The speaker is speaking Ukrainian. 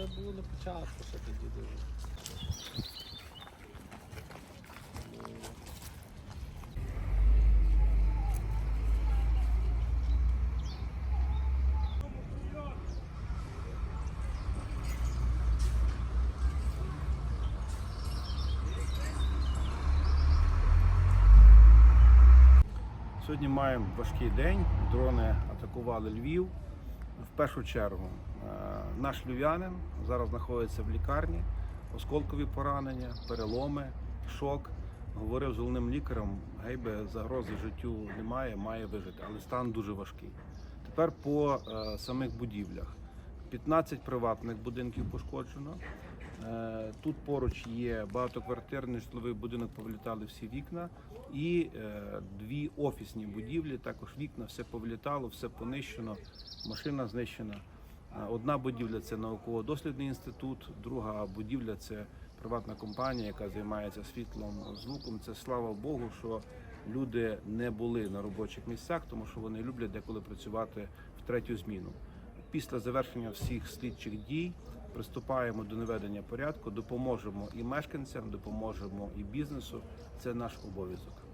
це було на початку, ще тоді дуже. Сьогодні маємо важкий день. Дрони атакували Львів. В першу чергу е, наш львів'янин зараз знаходиться в лікарні, осколкові поранення, переломи, шок. Говорив з головним лікарем, гейбе загрози життю немає, має вижити, але стан дуже важкий. Тепер по е, самих будівлях. 15 приватних будинків пошкоджено. Е, Тут поруч є багатоквартирний житловий будинок, повлітали всі вікна, і е, дві офісні будівлі. Також вікна, все повлітало, все понищено, машина знищена. Е, Одна будівля це науково-дослідний інститут, друга будівля це приватна компанія, яка займається світлом, звуком. Це слава Богу, що люди не були на робочих місцях, тому що вони люблять деколи працювати в третю зміну. Після завершення всіх слідчих дій приступаємо до наведення порядку, допоможемо і мешканцям, допоможемо і бізнесу. Це наш обов'язок.